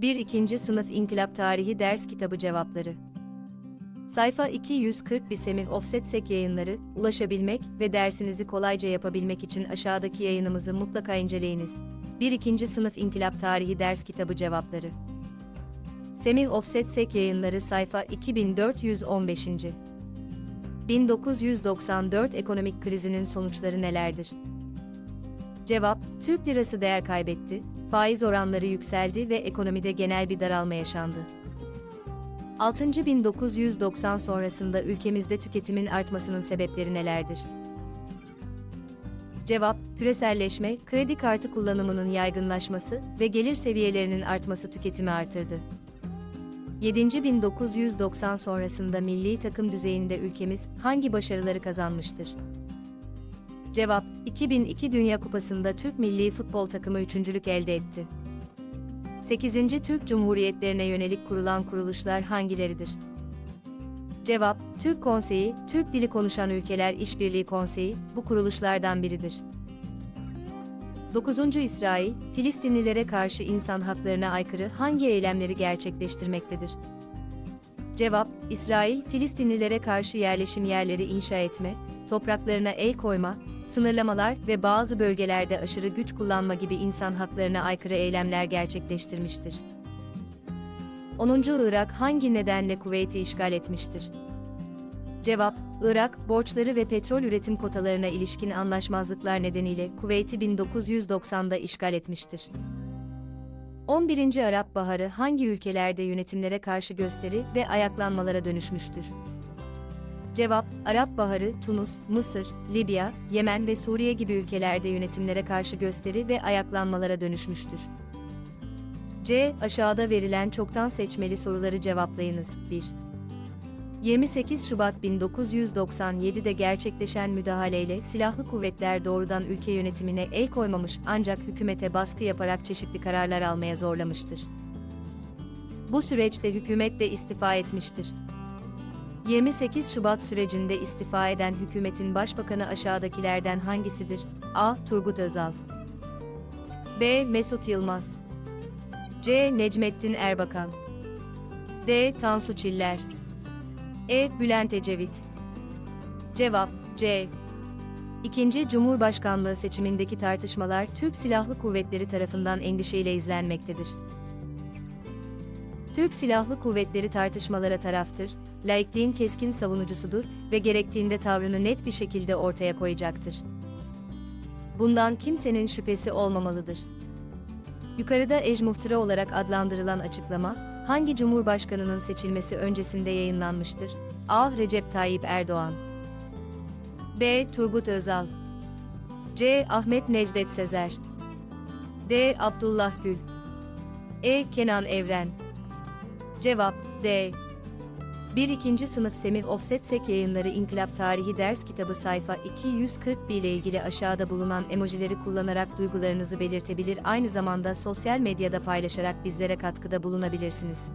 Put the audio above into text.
1. 2. Sınıf İnkılap Tarihi Ders Kitabı Cevapları Sayfa 240 bir Semih Offset Sek yayınları, ulaşabilmek ve dersinizi kolayca yapabilmek için aşağıdaki yayınımızı mutlaka inceleyiniz. 1. 2. Sınıf İnkılap Tarihi Ders Kitabı Cevapları Semih Offset Sek yayınları sayfa 2415. 1994 ekonomik krizinin sonuçları nelerdir? Cevap, Türk lirası değer kaybetti, faiz oranları yükseldi ve ekonomide genel bir daralma yaşandı. 6.1990 sonrasında ülkemizde tüketimin artmasının sebepleri nelerdir? Cevap, küreselleşme, kredi kartı kullanımının yaygınlaşması ve gelir seviyelerinin artması tüketimi artırdı. 7.1990 sonrasında milli takım düzeyinde ülkemiz hangi başarıları kazanmıştır? Cevap, 2002 Dünya Kupası'nda Türk milli futbol takımı üçüncülük elde etti. 8. Türk Cumhuriyetlerine yönelik kurulan kuruluşlar hangileridir? Cevap, Türk Konseyi, Türk Dili Konuşan Ülkeler İşbirliği Konseyi, bu kuruluşlardan biridir. 9. İsrail, Filistinlilere karşı insan haklarına aykırı hangi eylemleri gerçekleştirmektedir? Cevap, İsrail, Filistinlilere karşı yerleşim yerleri inşa etme, topraklarına el koyma, sınırlamalar ve bazı bölgelerde aşırı güç kullanma gibi insan haklarına aykırı eylemler gerçekleştirmiştir. 10. Irak hangi nedenle Kuveyt'i işgal etmiştir? Cevap, Irak, borçları ve petrol üretim kotalarına ilişkin anlaşmazlıklar nedeniyle Kuveyt'i 1990'da işgal etmiştir. 11. Arap Baharı hangi ülkelerde yönetimlere karşı gösteri ve ayaklanmalara dönüşmüştür? Cevap, Arap Baharı, Tunus, Mısır, Libya, Yemen ve Suriye gibi ülkelerde yönetimlere karşı gösteri ve ayaklanmalara dönüşmüştür. C. Aşağıda verilen çoktan seçmeli soruları cevaplayınız. 1. 28 Şubat 1997'de gerçekleşen müdahaleyle silahlı kuvvetler doğrudan ülke yönetimine el koymamış ancak hükümete baskı yaparak çeşitli kararlar almaya zorlamıştır. Bu süreçte hükümet de istifa etmiştir. 28 Şubat sürecinde istifa eden hükümetin başbakanı aşağıdakilerden hangisidir? A. Turgut Özal B. Mesut Yılmaz C. Necmettin Erbakan D. Tansu Çiller E. Bülent Ecevit Cevap C. İkinci Cumhurbaşkanlığı seçimindeki tartışmalar Türk Silahlı Kuvvetleri tarafından endişeyle izlenmektedir. Türk Silahlı Kuvvetleri tartışmalara taraftır, laikliğin keskin savunucusudur ve gerektiğinde tavrını net bir şekilde ortaya koyacaktır. Bundan kimsenin şüphesi olmamalıdır. Yukarıda ejmuhtıra olarak adlandırılan açıklama, hangi cumhurbaşkanının seçilmesi öncesinde yayınlanmıştır? A. Recep Tayyip Erdoğan B. Turgut Özal C. Ahmet Necdet Sezer D. Abdullah Gül E. Kenan Evren Cevap D. 1-2. Sınıf Semih Offset Sek Yayınları İnkılap Tarihi Ders Kitabı sayfa 241 ile ilgili aşağıda bulunan emojileri kullanarak duygularınızı belirtebilir aynı zamanda sosyal medyada paylaşarak bizlere katkıda bulunabilirsiniz.